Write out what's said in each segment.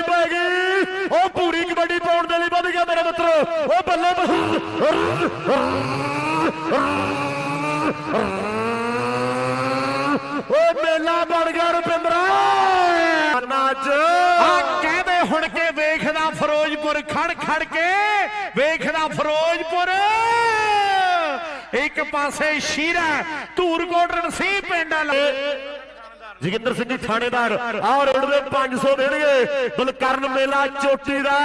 ਕਬੱਡੀ ਪੈ ਗਈ। ਉਹ ਪੂਰੀ ਕਬੱਡੀ ਪਾਉਣ ਦੇ ਲਈ ਵੱਧ ਗਿਆ ਮੇਰੇ ਮਿੱਤਰੋ। ਉਹ ਬੱਲੇ ਉਹ ਮੇਲਾ ਬਣ ਗਿਆ ਰੁਪਿੰਦਰਾ। ਨਾਚ ਆ ਕਹਿੰਦੇ ਹੁਣ ਕੇ ਵੇਖਦਾ ਫਿਰੋਜ਼ਪੁਰ ਖੜ ਖੜ ਕੇ, ਵੇਖਦਾ ਫਿਰੋਜ਼ਪੁਰ। ਇੱਕ ਪਾਸੇ ਸ਼ੀਰਾ, ਧੂਰਕੋਟ ਰਣਸੀ ਪਿੰਡ ਵਾਲੇ। ਜੋਗਿੰਦਰ ਸਿੰਘ ਜੀ ਥਾਣੇਦਾਰ, ਆਹ ਰੋਡ ਦੇ 500 ਦੇਣਗੇ ਬਲਕਰਨ ਮੇਲਾ ਚੋਟੀ ਦਾ।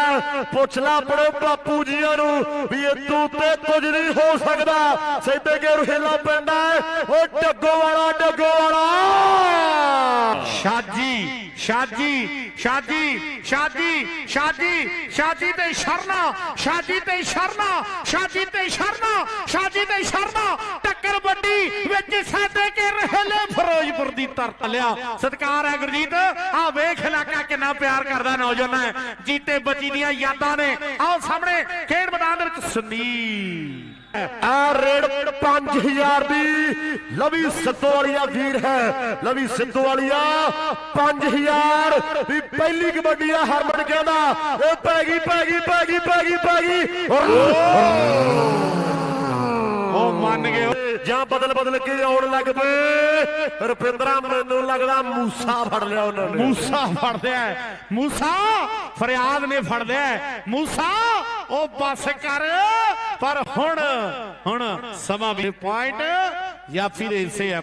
ਪੁੱਛ ਲਾ ਆਪਣੇ ਬਾਪੂ ਜੀਆਂ ਨੂੰ ਵੀ ਇਹ ਤੂੰ ਤੇ ਕੁਝ ਨਹੀਂ ਹੋ ਸਕਦਾ। ਸੈਦੇ ਕੇ ਰੁਹੇਲਾ ਪੈਂਦਾ ਓ ਡੱਗੋ ਵਾਲਾ ਡੱਗੋ ਵਾਲਾ। ਸ਼ਾਜੀ ਸ਼ਾਜੀ ਸ਼ਾਜੀ ਸ਼ਾਜੀ ਸ਼ਾਜੀ ਸ਼ਾਜੀ ਤੇ ਸ਼ਰਨਾ ਸ਼ਾਜੀ ਤੇ ਸ਼ਰਨਾ ਸ਼ਾਜੀ ਤੇ ਸ਼ਰਨਾ ਸ਼ਾਜੀ ਤੇ ਸ਼ਰਨਾ। ਟੱਕਰ ਵੱਡੀ ਵਿੱਚ ਸਾਡੇ ਕੇ ਫਿਰੋਜ਼ਪੁਰ ਦੀ ਤਰਤ ਲਿਆ। ਸਤਿਕਾਰ ਹੈ ਗੁਰਜੀਤ। ਆ ਵੇਖ ਇਲਾਕਾ ਕਿੰਨਾ ਪਿਆਰ ਕਰਦਾ ਨੌਜਵਾਨ ਹੈ। ਜੀਤੇ ਬੱਚੀ ਦੀਆਂ ਯਾਦਾਂ ਨੇ। ਆਓ ਸਾਹਮਣੇ ਖੇਡ ਮੈਦਾਨ ਦੇ ਵਿੱਚ ਸੁਨੀਲ। ਆ ਰੇਡ 5000 ਦੀ ਲਵੀ ਸਿੱਧੂ ਵਾਲੀਆ ਵੀਰ ਹੈ। ਲਵੀ ਸਿੱਧੂ ਵਾਲੀਆ 5000 ਵੀ ਪਹਿਲੀ ਕਬੱਡੀ ਆ ਹਰਮਨ ਕਹਿੰਦਾ। ਇਹ ਪੈ ਗਈ ਪੈ ਗਈ ਪੈ ਗਈ ਪੈ ਗਈ ਪੈ ਗਈ। ਉਹ ਮੰਨ ਗਏ। ਉਹ। ਜਾਂ ਬਦਲ ਬਦਲ ਕੇ ਆਉਣ ਲੱਗ ਪਏ। ਰੁਪਿੰਦਰਾ, ਮੈਨੂੰ ਲੱਗਦਾ ਮੂਸਾ ਫੜ ਲਿਆ ਉਹਨਾਂ ਨੇ। ਮੂਸਾ ਫੜ ਲਿਆ ਮੂਸਾ, ਫਰਿਆਦ ਨੇ ਫੜ ਲਿਆ ਮੂਸਾ, ਉਹ ਬੱਸ ਕਰ। ਪਰ ਹੁਣ ਹੁਣ ਸਮਾਂ ਵੀ ਪੁਆਇੰਟ ਜਾਂ ਫਿਰ ਇਸੇ